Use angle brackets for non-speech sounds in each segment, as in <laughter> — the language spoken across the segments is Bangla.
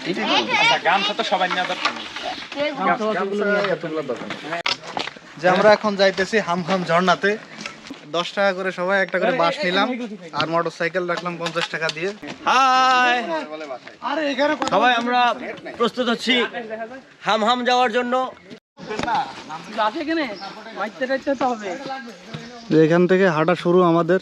আচ্ছা গামছা তো সবাই নেওয়া দরকার যে আমরা এখন যাইতেছি হাম হাম ঝর্ণাতে। দশ টাকা করে সবাই একটা করে বাস নিলাম আর মোটর সাইকেল রাখলাম পঞ্চাশ টাকা দিয়ে। হাই! সবাই আমরা প্রস্তুত হচ্ছি হাম হাম যাওয়ার জন্য। এখান থেকে হাঁটা শুরু আমাদের।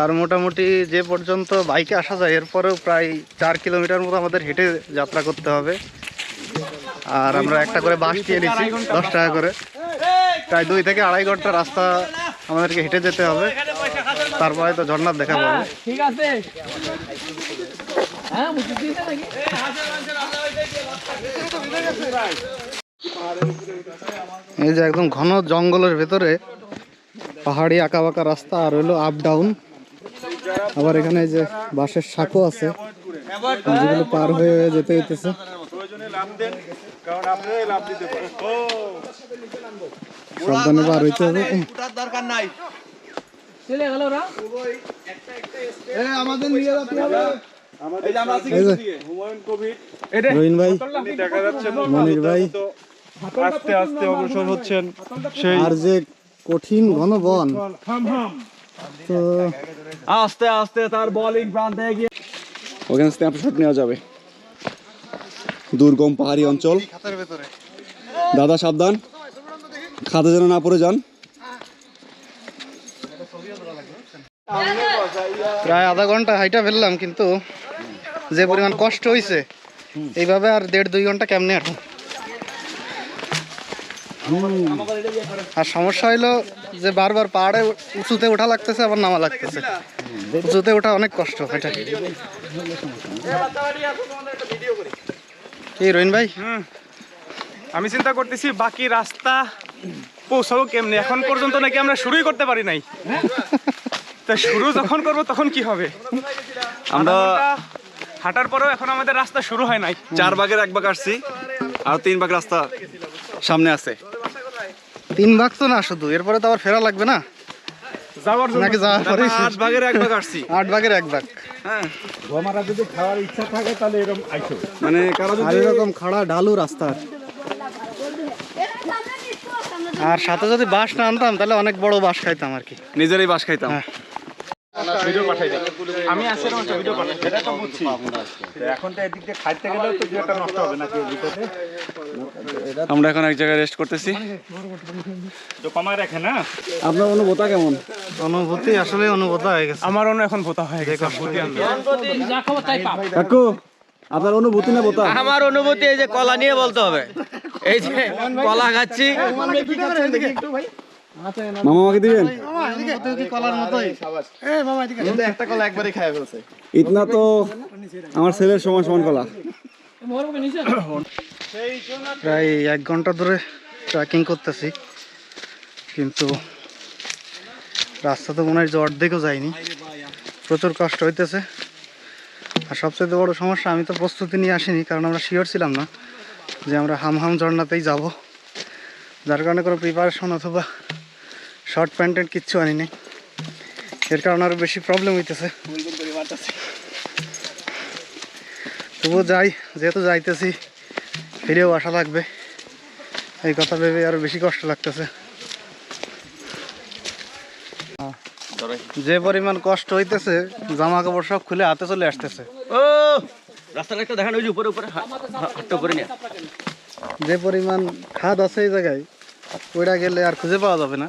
আর মোটামুটি যে পর্যন্ত বাইকে আসা যায় এরপরেও প্রায় চার কিলোমিটার মতো আমাদের হেঁটে যাত্রা করতে হবে। আর আমরা একটা করে বাস নিয়ে নিচ্ছি দশ টাকা করে। প্রায় দুই থেকে আড়াই ঘণ্টা রাস্তা আমাদেরকে হেঁটে যেতে হবে। তারপরে তো ঝর্ণার দেখা পাবো। ঠিক আছে। হ্যাঁ এই যে একদম ঘন জঙ্গলের ভেতরে পাহাড়ি আঁকা বাঁকা রাস্তা আর হলো আপ ডাউন আবার এখানে যে বাঁশের সাঁকো আছে যেগুলো পার হয়ে হয়ে যেতে হইতেছে। সাবধানে পার হইতে হবে। দরকার নাই চলে গেল ওরা এই যে রহিন ভাই। দেখা যাচ্ছে মনির ভাই। আস্তে আস্তে অগ্রসর হচ্ছেন আর যে কঠিন ঘন বন তো আস্তে আস্তে তার বোলিং প্রান্তে গিয়ে ওখানে স্ন্যাপশট নেওয়া যাবে। দুর্গম পাহাড়ি অঞ্চল। দাদা সাবধান। খাদে যেন না পড়ে যান। প্রায় আধা ঘণ্টা হাইটা ফেললাম কিন্তু যে পরিমাণ কষ্ট হয়েছে এইভাবে আর দেড় দুই ঘণ্টা কেমনে হাঁটু আর সমস্যা হইল যে বারবার পাহাড়ে উঁচুতে ওঠা লাগতেছে আবার নামা লাগতেছে। উঁচুতে ওঠা অনেক কষ্ট এটা। কি রহিন ভাই? আমি চিন্তা করতেছি বাকি রাস্তা পৌঁছাবো কেমনে? এখন পর্যন্ত নাকি আমরা শুরুই করতে পারি নাই। তা শুরু যখন করব তখন কি হবে? আমরা হাঁটার পরেও এখন আমাদের রাস্তা শুরু হয় নাই। চার ভাগের এক ভাগ আসছি আর তিন ভাগ রাস্তা সামনে আছে। তিন ভাগ তো না শুধু এরপরে তো আবার ফেরা লাগবে না? যাওয়ার জন্য। নাকি যাওয়ার পরে আট ভাগের এক ভাগ আসছি। আট ভাগের এক ভাগ। মানে কারও আর যদি এরকম খাড়া ঢালু রাস্তা আর সাথে যদি বাস না আনতাম তাহলে অনেক বড় বাস খাইতাম আর কি। নিজেরই বাস খাইতাম। হ্যাঁ। ভিডিও পাঠাই দেন আমি আসি একটা ভিডিও পাঠাই এটা তো বুঝছি। এখন তো এদিক দিয়ে খাইতে গেলেও তো একটা নষ্ট হবে নাকি ভিতরে আমরা এখন এক জায়গায় রেস্ট করতেছি। তো রাখে না? আপনার অনুভূতা কেমন? অনুভূতি আসলে অনুভূতি হয়ে গেছে। আমার অন্য এখন ভোতা হয়ে গেছে। কাকু আপনার অনুভূতি না বোতা আমার অনুভূতি এই যে কলা নিয়ে বলতে হবে। এই যে কলা খাচ্ছি। মামা আমাকে দিবেন? অনুভূতিও কি কলার মতোই। ইতনা তো আমার ছেলের সমান সমান কলা। প্রায় এক ঘণ্টা ধরে ট্রেকিং করতেছি কিন্তু রাস্তা তো মনে হয় যে অর্ধেকও যায়নি। প্রচুর কষ্ট হইতেছে। আর সবচেয়ে বড় সমস্যা আমি তো প্রস্তুতি নিয়ে আসিনি কারণ আমরা শিওর ছিলাম না যে আমরা হাম হাম ঝর্ণাতেই যাব। যার কারণে কোনো প্রিপারেশন অথবা শর্ট প্যান্টের কিচ্ছু আনিনি। এর কারণে আরও বেশি প্রবলেম হইতেছে। তবুও যাই যেহেতু যাইতেছি ফিরেও আসা লাগবে। এই কথা ভেবে আরও বেশি কষ্ট লাগতেছে। যে পরিমাণ কষ্ট হইতেছে জামা কাপড় সব খুলে হাতে চলে আসতেছে। ও রাস্তাটা একটা দেখানো ওই যে উপরে উপরে উপরে নিয়ে। যে পরিমাণ খাদ আছে এই জায়গায় ওইটা গেলে আর খুঁজে পাওয়া যাবে না।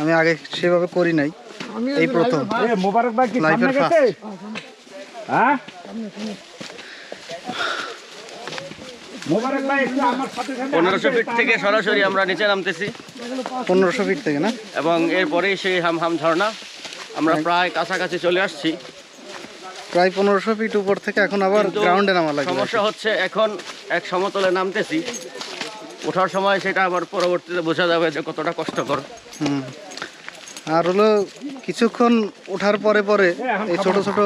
আমি আগে সেভাবে করি নাই। এই প্রথম। মোবারক ভাই কি সামনে গেছে? হ্যাঁ? মোবারক ভাই একটু আমার সাথে সাথে পনেরোশো ফিট থেকে সরাসরি আমরা নিচে নামতেছি। পনেরোশো ফিট থেকে না? এবং এরপরেই সেই হাম হাম ঝর্ণা। আমরা প্রায় কাছাকাছি চলে আসছি। প্রায় পনেরোশো ফিট উপর থেকে এখন আবার গ্রাউন্ডে নামা সমস্যা হচ্ছে এখন এক সমতলে নামতেছি। ওঠার সময় সেটা আবার পরবর্তীতে বোঝা যাবে যে কতটা কষ্টকর। হুম। আর হলো কিছুক্ষণ ওঠার পরে পরে এই ছোট ছোট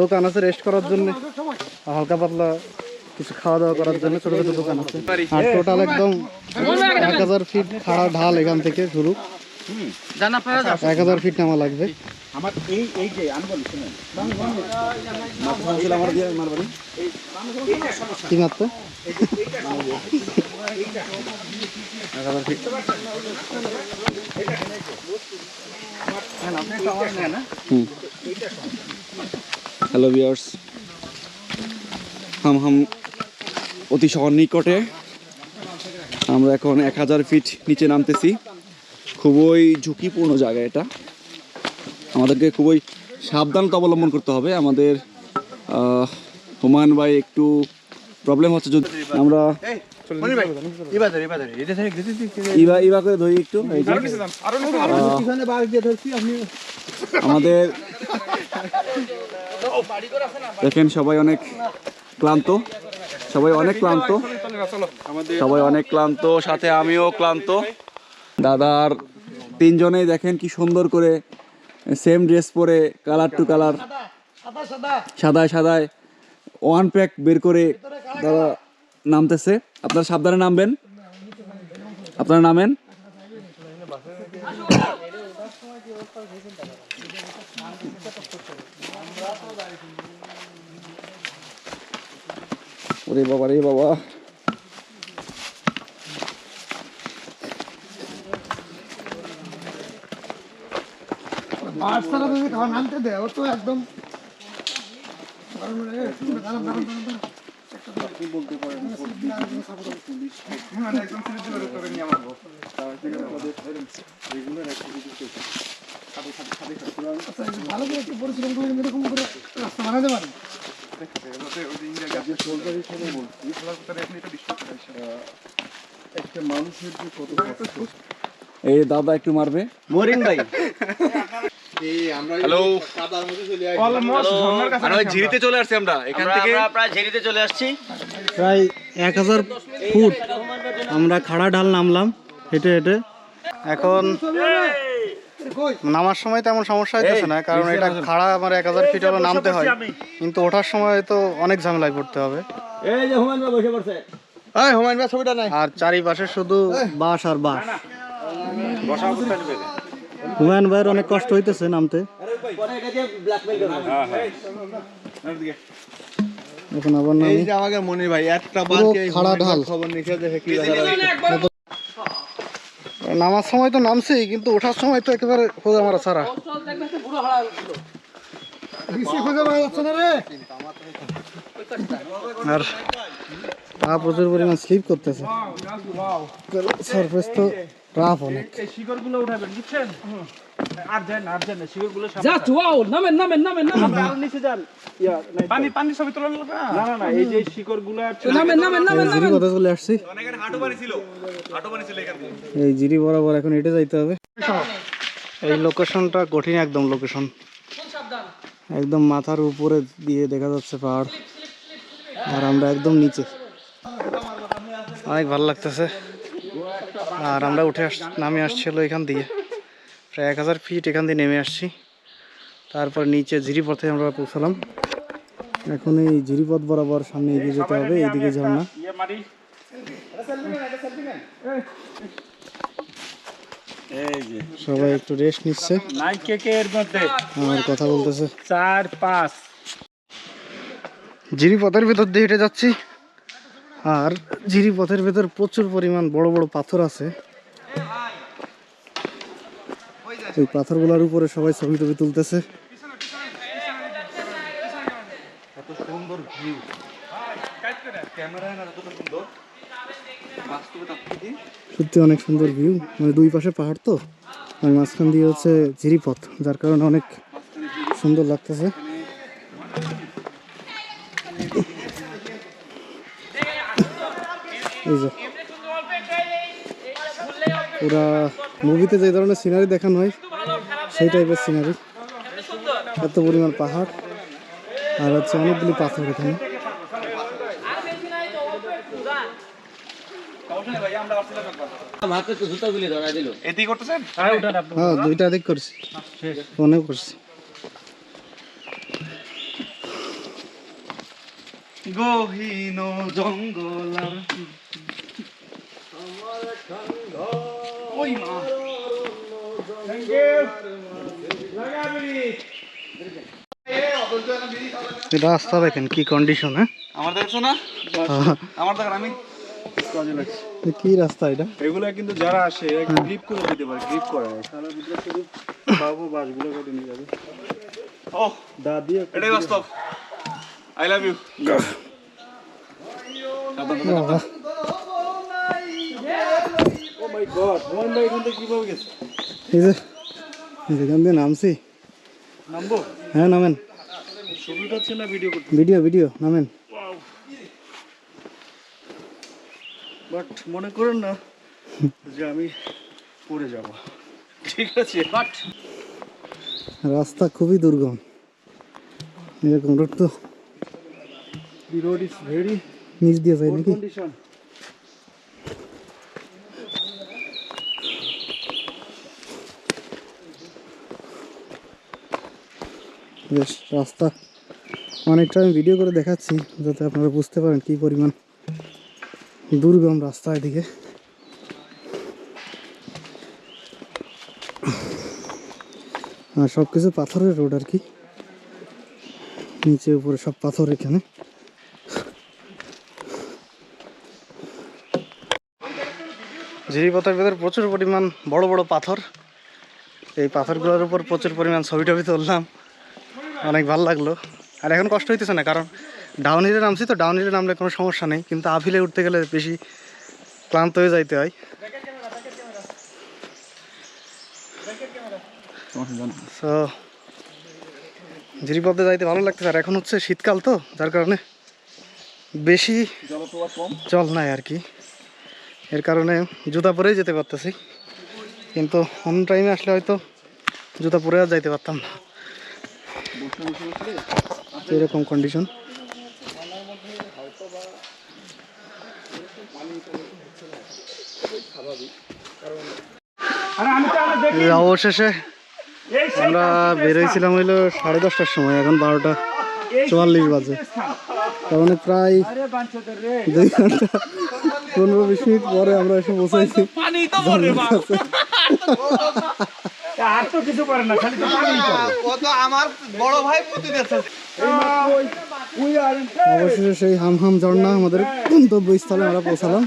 দোকান আছে রেস্ট করার জন্য, হালকা পাতলা কিছু খাওয়া দাওয়া করার জন্য ছোট ছোট দোকান আছে। আর টোটাল একদম এক হাজার ফিট খাড়া ঢাল এখান থেকে শুরু এক হাজার ফিট নামা লাগবে। কি মাত্র? হ্যালো ভিউয়ার্স হাম হাম অতি সন্নিকটে আমরা এখন এক হাজার ফিট নিচে নামতেছি। খুবই ঝুঁকিপূর্ণ জায়গা এটা। আমাদেরকে খুবই সাবধানতা অবলম্বন করতে হবে। আমাদের হুমায়ুন ভাই একটু প্রবলেম হচ্ছে যদি আমরা ইবা ইবা করে ধরি একটু আমাদের দেখেন সবাই অনেক ক্লান্ত সবাই অনেক ক্লান্ত সবাই অনেক ক্লান্ত সাথে আমিও ক্লান্ত। দাদার তিনজনেই দেখেন কি সুন্দর করে সেম ড্রেস পরে কালার টু কালার সাদায় সাদায় ওয়ান প্যাক বের করে দাদা নামতেছে। আপনারা সাবধানে নামবেন। আপনারা নামেন। ওরে বাবা, রে বাবা। নামতে দেয় ও তো একদম। ভালো করে একটু পরিশ্রম করে এরকম করে রাস্তা বানাতে পারেন এই দাদা একটু মারবে। মরিন ভাই। হ্যালো অলমোস্ট ঝর্ণার কাছে আমরা। ঝিরিতে চলে আসছি আমরা। এখান থেকে প্রায় ঝেড়িতে চলে আসছি। প্রায় এক হাজার ফুট আমরা খাড়া ঢাল নামলাম হেঁটে হেঁটে। এখন নামার সময় তেমন সমস্যা হইতেছে না কারণ এটা খাড়া আমার এক হাজার ফিট হলো নামতে হয়। কিন্তু ওঠার সময় তো অনেক ঝামেলায় পড়তে হবে। এই যে হুমায়ুন বসে পড়ছে। আর চারিপাশে শুধু বাঁশ আর বাস বাঁশ হুমায়ুন ভাইয়ের অনেক কষ্ট হইতেছে নামতে। এখন আবার নামি। আমাকে মনে ভাই একটা খাড়া ঢাল। খবর নিচে দেখে কি নামার সময় তো নামছি কিন্তু ওঠার সময় তো একেবারে খোঁজা মারা ছাড়া। ঋষি খুঁজে যাচ্ছে না রে। আর পা প্রচুর পরিমাণ স্লিপ করতেছে। সারফেস তো রাফ অনেক এই শিকড়গুলো উঠাবেন বুঝছেন? আর যান আর যান শিকড়গুলো জাস্ট ওয়াও নামেন নামেন নামেন। নামেন নিচে যান। পানি পানি ছবি তোলা লাগবে না? না না এই যে শিকড়গুলো নামেন নামেন নামেন জিরি কথা চলে আসছি। এই জিরি বরাবর এখন হেঁটে যাইতে হবে। এই লোকেশনটা কঠিন একদম লোকেশন। একদম মাথার উপরে দিয়ে দেখা যাচ্ছে পাহাড়। আর আমরা একদম নিচে। অনেক ভালো লাগতেছে। আর আমরা উঠে আস নামে আসছিল এখান দিয়ে। প্রায় এক হাজার ফিট এখান দিয়ে নেমে আসছি। তারপর নিচে ঝিরিপথে আমরা পৌঁছালাম। এখন এই ঝিরিপথ বরাবর সামনে এগিয়ে যেতে হবে এইদিকে ঝর্ণা সবাই একটু রেস্ট নিচ্ছে। আমার কথা বলতেছে। চার পাঁচ। জিরিপথের ভেতর দিয়ে হেঁটে যাচ্ছি। আর ঝিরি পথের ভেতর প্রচুর পরিমাণ বড় বড় পাথর আছে। ওই পাথরগুলোর উপরে সবাই ছবি টবি তুলতেছে। সত্যি অনেক সুন্দর ভিউ মানে দুই পাশে পাহাড় তো। আর মাঝখান দিয়ে হচ্ছে জিরিপথ যার কারণে অনেক সুন্দর লাগতেছে। এই যে। পুরা মুভিতে যে ধরনের সিনারি দেখানো হয় সেই টাইপের সিনারি এত পরিমাণ পাহাড় আর হচ্ছে অনেকগুলি পাথর এখানে। হাতে তো জুতাগুলি ধরা দিল এতেই করতেছেন? হ্যাঁ দুইটা দিক করছি। ফোনেও করছি। গহীন জঙ্গল ওই মা। রাস্তা দেখেন কি কন্ডিশন হ্যাঁ? আমার দেখছ না আমার দেখেন আমি কি রাস্তা এটা? এগুলা কিন্তু যারা আসে গ্রিপ করে দিতে পারে গ্রিপ করে। সারা ভিতরে শুধু পাবো বাসগুলো করে নিয়ে যাবে। ও দা দিয়ে এটাই বাস্তব। আই লাভ ইউ বাবা, মাই গড মোহন ভাই এখান থেকে কীভাবে গেছে? এই যে দিয়ে নামছি। নামবো? হ্যাঁ নামেন। ছবি উঠাচ্ছে না ভিডিও করতে? ভিডিও ভিডিও নামেন। বাট মনে করেন না যে আমি পড়ে যাব। ঠিক আছে বাট রাস্তা খুবই দুর্গম। এরকম রোড তো দি রোড ইজ ভেরি নিচ দিয়ে যায় নাকি? কন্ডিশন বেশ রাস্তা। অনেকটা আমি ভিডিও করে দেখাচ্ছি, যাতে আপনারা বুঝতে পারেন কি পরিমাণ দুর্গম রাস্তা এদিকে। আর সব কিছু পাথরের রোড আর কি। নিচে, উপরে সব পাথর এখানে। ঝিরি ঝিরিপথের ভেতর প্রচুর পরিমাণ বড় বড় পাথর। এই পাথরগুলোর উপর প্রচুর পরিমাণ ছবি টবি তুললাম। অনেক ভালো লাগল। আর এখন কষ্ট হইতেছে না, কারণ ডাউন হিলে নামছি তো ডাউন হিলে নামলে কোনো সমস্যা নেই, কিন্তু আপ হিলে উঠতে গেলে বেশি ক্লান্ত হয়ে যাইতে হয়। ঝিরিপথে যাইতে ভালো লাগতেছে, আর এখন হচ্ছে শীতকাল তো, যার কারণে বেশি জল নাই আর কি। এর কারণে জুতা পরেই যেতে পারতেছি, কিন্তু অন্য টাইমে আসলে হয়তো জুতা পরে আর যাইতে পারতাম না। এরকম কন্ডিশন অবশেষে আমরা বেরোইছিলাম হইল সাড়ে দশটার সময় এখন বারোটা চুয়াল্লিশ বাজে। তার মানে প্রায় দুই ঘণ্টা পনেরো বিশ মিনিট পরে আমরা এসে <laughs> পৌঁছাইছি অবশেষে সেই হাম হাম ঝর্ণা আমাদের গন্তব্যস্থলে আমরা পৌঁছালাম।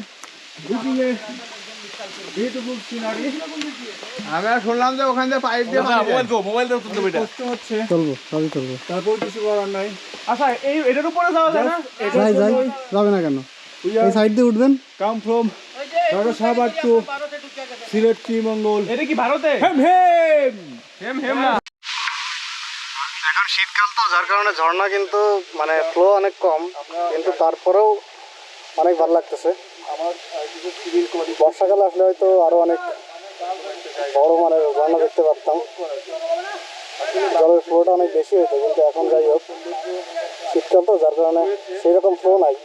আমরা শুনলাম যে ওখান থেকে পাইপ দিয়ে মোবাইল তো মোবাইল তো তুলতে বেটা চলবো সবই চলবো। তারপর কিছু করার নাই। আচ্ছা এই এটার উপরে যাওয়া যায় না? যাই যাই যাবে না কেন? এই সাইড দিয়ে উঠবেন। Come from Dhaka Shahabad to Sylhet Sreemangal এটা কি ভারতে? হেম হেম হেম হেম না। এখন শীতকাল তো যার কারণে ঝর্ণা কিন্তু মানে ফ্লো অনেক কম। কিন্তু তারপরেও অনেক ভালো লাগতেছে। বর্ষাকালে আসলে হয়তো আরও অনেক বড় মানে ঝর্ণা দেখতে পারতাম। জলের ফ্লোটা অনেক বেশি হতো কিন্তু এখন যাই হোক শীতকাল তো যার কারণে সেই রকম ফ্লো নাই।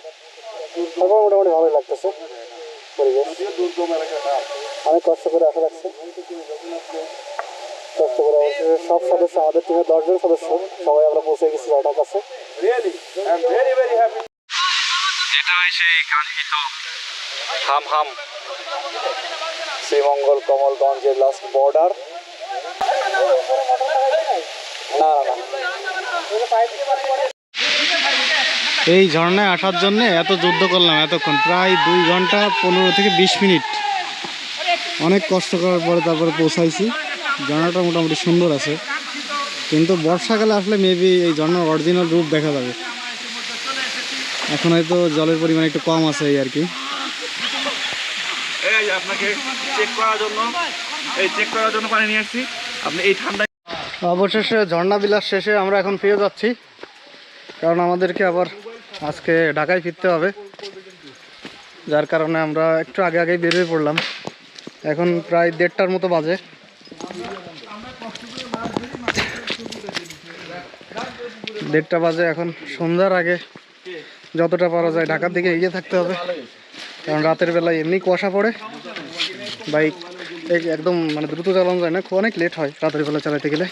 মোটামুটি ভালোই লাগতেছে। পরিবেশ। অনেক কষ্ট করে আসা লাগছে কষ্ট করে অবশেষে সব সদস্য, আমাদের টিমের দশজন সদস্য, সবাই আমরা পৌঁছে গেছি ঝর্ণার কাছে। হাম হাম শ্রীমঙ্গল কমলগঞ্জের লাস্ট বর্ডার না না। এই ঝর্ণায় আসার জন্য এত যুদ্ধ করলাম এতক্ষণ প্রায় দুই ঘণ্টা পনেরো থেকে বিশ মিনিট। অনেক কষ্ট করার পরে তারপরে পৌঁছাইছি। ঝর্ণাটা মোটামুটি সুন্দর আছে। কিন্তু বর্ষাকালে আসলে মেবি এই ঝর্ণার অরিজিনাল রূপ দেখা যাবে। এখন হয়তো জলের পরিমাণ একটু কম আছে এই আর কি। এই আপনাকে চেক করার জন্য এই চেক করার জন্য পানি নিয়ে আসছি। আপনি এই ঠান্ডা অবশেষে ঝর্ণা বিলাস শেষে আমরা এখন ফিরে যাচ্ছি। কারণ আমাদেরকে আবার আজকে ঢাকায় ফিরতে হবে। যার কারণে আমরা একটু আগে আগেই বেরিয়ে পড়লাম। এখন প্রায় দেড়টার মতো বাজে। দেড়টা বাজে এখন সন্ধ্যার আগে যতটা পারা যায় ঢাকার দিকে এগিয়ে থাকতে হবে। কারণ রাতের বেলায় এমনি কুয়াশা পড়ে। বাইক একদম মানে দ্রুত চালানো যায় না খুব অনেক লেট হয় রাতের বেলা চালাতে গেলে।